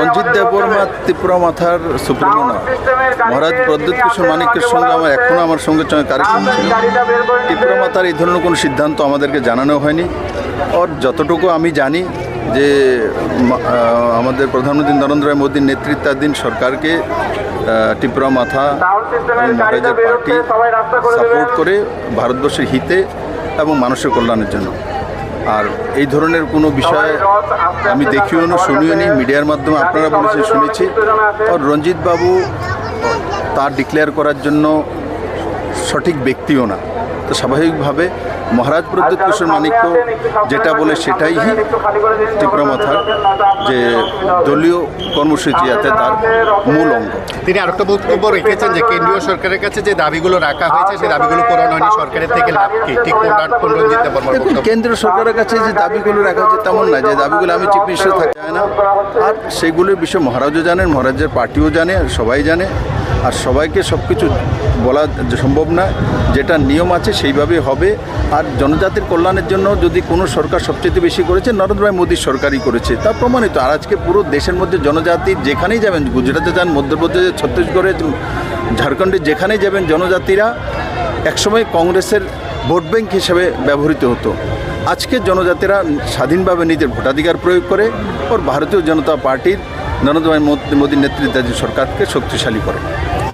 রঞ্জিত দেববর্মা ত্রিপুরা মাথার সুপ্রিমো মহারাজ প্রদ্যুৎ কিশোর মানিকের সঙ্গে আমার এখনও আমার সঙ্গে সঙ্গে কার্যক্রম ছিল। ত্রিপুরা মাতার এই ধরনের কোনো সিদ্ধান্ত আমাদেরকে জানানো হয়নি। ওর যতটুকু আমি জানি যে আমাদের প্রধানমন্ত্রী নরেন্দ্র মোদীর নেতৃত্বাধীন সরকারকে ত্রিপুরা মাথা মহারাজের পার্টি সাপোর্ট করে ভারতবর্ষের হিতে এবং মানুষের কল্যাণের জন্য। আর এই ধরনের কোনো বিষয়ে আমি দেখিও না, শুনিও নি। মিডিয়ার মাধ্যমে আপনারা বলেছেন, শুনেছি। রঞ্জিত বাবু তার ডিক্লেয়ার করার জন্য সঠিক ব্যক্তিও না। তো স্বাভাবিকভাবে মহারাজ প্রদ্যুৎ কিশোর মানিক্য যেটা বলে সেটাই ত্রিপুরা মাথার যে দলীয় কর্মসূচি যাতে তার মূল অঙ্গ। তিনি আরেকটা বক্তব্য রেখেছেন যে কেন্দ্রীয় সরকারের কাছে যে দাবিগুলো রাখা হয়েছে সেই দাবিগুলো পূরণ হয়নি সরকারের থেকে লাভ কি? ঠিক কোনটা- কোন রঞ্জিত দেববর্মার দেখুন বক্তব্য? কেন্দ্র সরকারের কাছে যে দাবিগুলো রাখা হচ্ছে তেমন না যে দাবিগুলো আমি চিফ মিনিস্টার থাকা যায় না। আর সেইগুলোর বিষয়ে মহারাজও জানেন মহারাজের পার্টিও জানে সবাই জানে। আর সবাইকে সব কিছু বলা সম্ভব না। যেটা নিয়ম আছে সেইভাবে হবে। আর জনজাতির কল্যাণের জন্য যদি কোনো সরকার সবচেয়ে বেশি করেছে, নরেন্দ্র ভাই মোদীর সরকারই করেছে। তা প্রমাণিত। আর আজকে পুরো দেশের মধ্যে জনজাতি যেখানেই যাবেন, গুজরাটে যান, মধ্যপ্রদেশে, ছত্তিশগড়ে, ঝাড়খণ্ডে, যেখানেই যাবেন, জনজাতিরা একসময় কংগ্রেসের ভোট ব্যাংক হিসেবে ব্যবহৃত হতো। আজকে জনজাতিরা স্বাধীনভাবে নিজের ভোটাধিকার প্রয়োগ করে, ওর ভারতীয় জনতা পার্টির নরেন্দ্র মোদীর নেতৃত্বাধীন সরকারকে শক্তিশালী করে।